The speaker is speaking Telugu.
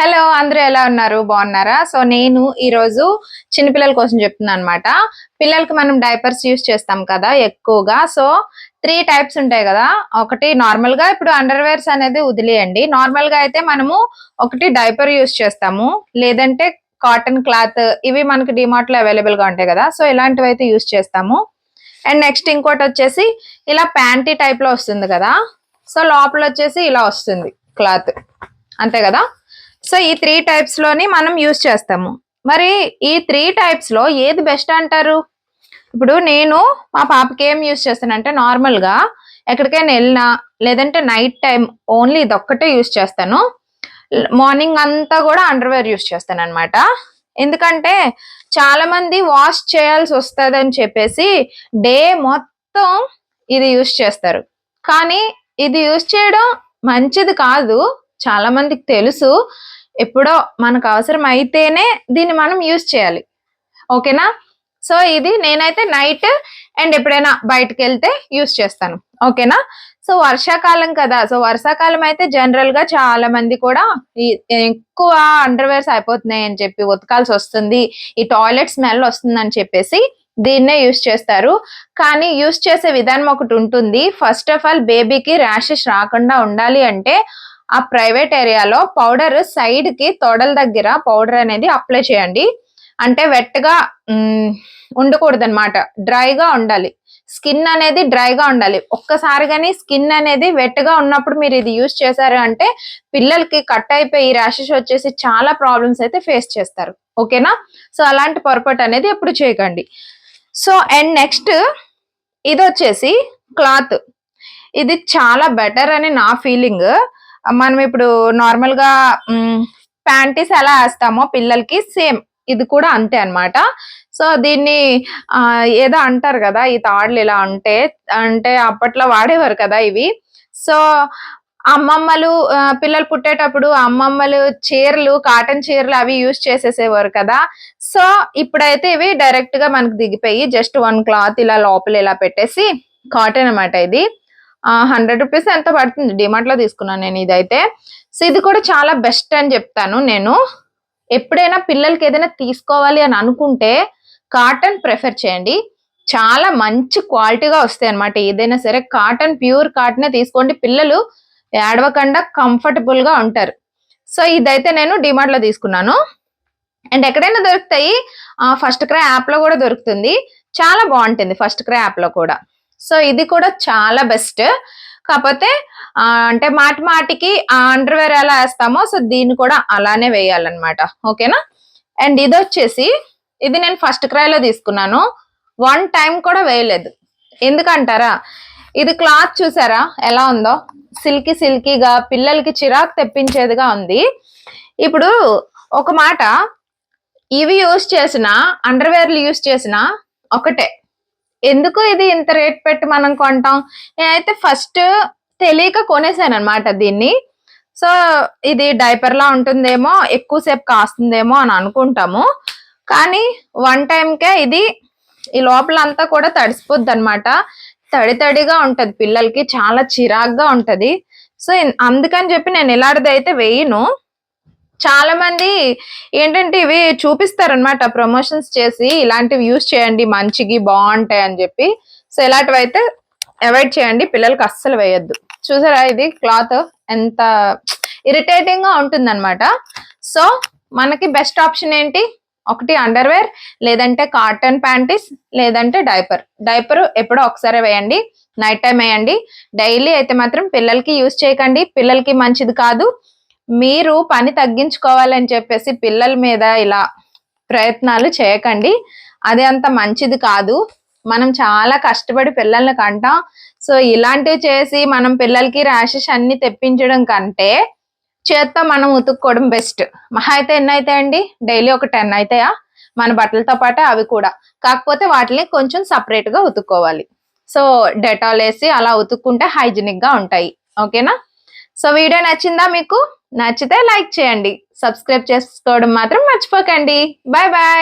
హలో అందరూ ఎలా ఉన్నారు? బాగున్నారా? సో నేను ఈరోజు చిన్నపిల్లల కోసం చెప్తున్నాను అనమాట పిల్లలకి మనం డైపర్స్ యూస్ చేస్తాం కదా ఎక్కువగా. సో త్రీ టైప్స్ ఉంటాయి కదా. ఒకటి నార్మల్గా ఇప్పుడు అండర్వేర్స్ అనేది వదిలేయండి. నార్మల్గా అయితే మనము ఒకటి డైపర్ యూస్ చేస్తాము. లేదంటే కాటన్ క్లాత్ ఇవి మనకి డిమార్ట్లో అవైలబుల్గా ఉంటాయి కదా. సో ఇలాంటివి అయితే యూస్ చేస్తాము. అండ్ నెక్స్ట్ ఇంకోటి వచ్చేసి ఇలా ప్యాంటీ టైప్లో వస్తుంది కదా. సో లోపల వచ్చేసి ఇలా వస్తుంది క్లాత్. అంతే కదా? సో ఈ త్రీ టైప్స్లోని మనం యూస్ చేస్తాము. మరి ఈ త్రీ టైప్స్లో ఏది బెస్ట్ అంటారు? ఇప్పుడు నేను మా పాపకి ఏం యూస్ చేస్తానంటే నార్మల్గా ఎక్కడికైనా వెళ్ళినా లేదంటే నైట్ టైం ఓన్లీ ఇది ఒక్కటే యూస్ చేస్తాను. మార్నింగ్ అంతా కూడా అండర్వేర్ యూస్ చేస్తాను అనమాట ఎందుకంటే చాలా మంది వాష్ చేయాల్సి వస్తుంది అని చెప్పేసి డే మొత్తం ఇది యూస్ చేస్తారు. కానీ ఇది యూస్ చేయడం మంచిది కాదు. చాలా మందికి తెలుసు. ఎప్పుడో మనకు అవసరం అయితేనే దీన్ని మనం యూజ్ చేయాలి. ఓకేనా? సో ఇది నేనైతే నైట్ అండ్ ఎప్పుడైనా బయటకు వెళ్తే యూజ్ చేస్తాను. ఓకేనా? సో వర్షాకాలం కదా. సో వర్షాకాలం అయితే జనరల్గా చాలా మంది కూడా ఎక్కువ అండర్వేర్స్ అయిపోతున్నాయి అని చెప్పి ఉతకాల్సి వస్తుంది. ఈ టాయిలెట్ స్మెల్ వస్తుంది అని చెప్పేసి దీన్నే యూస్ చేస్తారు. కానీ యూస్ చేసే విధానం ఒకటి ఉంటుంది. ఫస్ట్ ఆఫ్ ఆల్ బేబీకి ర్యాషెస్ రాకుండా ఉండాలి అంటే ఆ ప్రైవేట్ ఏరియాలో పౌడర్ సైడ్కి తొడల దగ్గర పౌడర్ అనేది అప్లై చేయండి. అంటే వెట్గా ఉండకూడదు అనమాట డ్రైగా ఉండాలి. స్కిన్ అనేది డ్రైగా ఉండాలి. ఒక్కసారి కానీ స్కిన్ అనేది వెట్గా ఉన్నప్పుడు మీరు ఇది యూజ్ చేశారు అంటే పిల్లలకి కట్ అయిపోయి ర్యాషెస్ వచ్చేసి చాలా ప్రాబ్లమ్స్ అయితే ఫేస్ చేస్తారు. ఓకేనా? సో అలాంటి పొరపాటు అనేది ఎప్పుడు చేయకండి. సో అండ్ నెక్స్ట్ ఇది వచ్చేసి క్లాత్. ఇది చాలా బెటర్ అని నా ఫీలింగ్. మనం ఇప్పుడు నార్మల్గా ప్యాంటీస్ ఎలా వేస్తామో పిల్లలకి సేమ్ ఇది కూడా అంతే అనమాట సో దీన్ని ఏదో అంటారు కదా ఈ తాడులు ఇలా ఉంటే అంటే అప్పట్లో వాడేవారు కదా ఇవి. సో అమ్మమ్మలు పిల్లలు పుట్టేటప్పుడు అమ్మమ్మలు చీరలు కాటన్ చీరలు అవి యూజ్ చేసేసేవారు కదా. సో ఇప్పుడైతే ఇవి డైరెక్ట్గా మనకు దిగిపోయి జస్ట్ వన్ క్లాత్ ఇలా లోపల ఇలా పెట్టేసి కాటన్ అనమాట ఇది. హండ్రెడ్ రూపీస్ ఎంత పడుతుంది? డిమార్ట్లో తీసుకున్నాను నేను ఇదైతే. సో ఇది కూడా చాలా బెస్ట్ అని చెప్తాను నేను. ఎప్పుడైనా పిల్లలకి ఏదైనా తీసుకోవాలి అని అనుకుంటే కాటన్ ప్రిఫర్ చేయండి. చాలా మంచి క్వాలిటీగా వస్తాయి అనమాట ఏదైనా సరే కాటన్ ప్యూర్ కాటనే తీసుకోండి. పిల్లలు ఏడవకుండా కంఫర్టబుల్గా ఉంటారు. సో ఇదైతే నేను డిమార్ట్లో తీసుకున్నాను. అండ్ ఎక్కడైనా దొరుకుతాయి. ఫస్ట్ క్రై యాప్లో కూడా దొరుకుతుంది. చాలా బాగుంటుంది ఫస్ట్ క్రై యాప్లో కూడా. సో ఇది కూడా చాలా బెస్ట్. కాకపోతే అంటే మాటి మాటికి అండర్వేర్ ఎలా వేస్తామో సో దీన్ని కూడా అలానే వేయాలన్నమాట. ఓకేనా? అండ్ ఇది వచ్చేసి ఇది నేను ఫస్ట్ క్రైలో తీసుకున్నాను. వన్ టైం కూడా వేయలేదు. ఎందుకంటారా? ఇది క్లాత్ చూసారా? ఎలా ఉందో? సిల్కీ సిల్కీగా పిల్లలకి చిరాకు తెప్పించేదిగా ఉంది. ఇప్పుడు ఒక మాట ఇవి యూస్ చేసిన అండర్వేర్లు యూస్ చేసిన ఒకటే. ఎందుకు ఇది ఇంత రేట్ పెట్టి మనం కొంటాం? నేనైతే ఫస్ట్ తెలియక కొనేసాను అనమాట దీన్ని. సో ఇది డైపర్ లా ఉంటుందేమో ఎక్కువసేపు కాస్తుందేమో అని అనుకుంటాము. కానీ వన్ టైంకే ఇది ఈ లోపల అంతా కూడా తడిసిపోద్ది అనమాట తడి తడిగా ఉంటుంది పిల్లలకి చాలా చిరాగ్గా ఉంటుంది. సో అందుకని చెప్పి నేను ఇలాంటిది అయితే వేయను. చాలా మంది ఏంటంటే ఇవి చూపిస్తారనమాట ప్రమోషన్స్ చేసి ఇలాంటివి యూస్ చేయండి మంచికి బాగుంటాయి అని చెప్పి. సో ఇలాంటివి అయితే అవాయిడ్ చేయండి పిల్లలకి అస్సలు వేయద్దు. చూసారా ఇది? క్లాత్ ఎంత ఇరిటేటింగ్గా ఉంటుందన్నమాట. సో మనకి బెస్ట్ ఆప్షన్ ఏంటి? ఒకటి అండర్వేర్ లేదంటే కాటన్ ప్యాంటీస్ లేదంటే డైపర్ డైపర్ ఎప్పుడో ఒకసారి వేయండి నైట్ టైం వేయండి. డైలీ అయితే మాత్రం పిల్లలకి యూస్ చేయకండి పిల్లలకి మంచిది కాదు. మీరు పని తగ్గించుకోవాలని చెప్పేసి పిల్లల మీద ఇలా ప్రయత్నాలు చేయకండి. అది అంత మంచిది కాదు. మనం చాలా కష్టపడి పిల్లల్ని కంటాం. సో ఇలాంటివి చేసి మనం పిల్లలకి ర్యాషెస్ అన్ని తెప్పించడం కంటే చేత్తో మనం ఉతుక్కోవడం బెస్ట్. మహా అయితే ఎన్ని అవుతాయండి డైలీ ఒక టెన్ అవుతాయా మన బట్టలతో పాటు అవి కూడా. కాకపోతే వాటిని కొంచెం సపరేట్గా ఉతుక్కోవాలి. సో డెటాల్ వేసి అలా ఉతుక్కుంటే హైజీనిక్గా ఉంటాయి. ఓకేనా? సో వీడియో నచ్చిందా మీకు? నచ్చితే లైక్ చేయండి. సబ్స్క్రైబ్ చేసుకోవడం మాత్రం మర్చిపోకండి. Bye bye.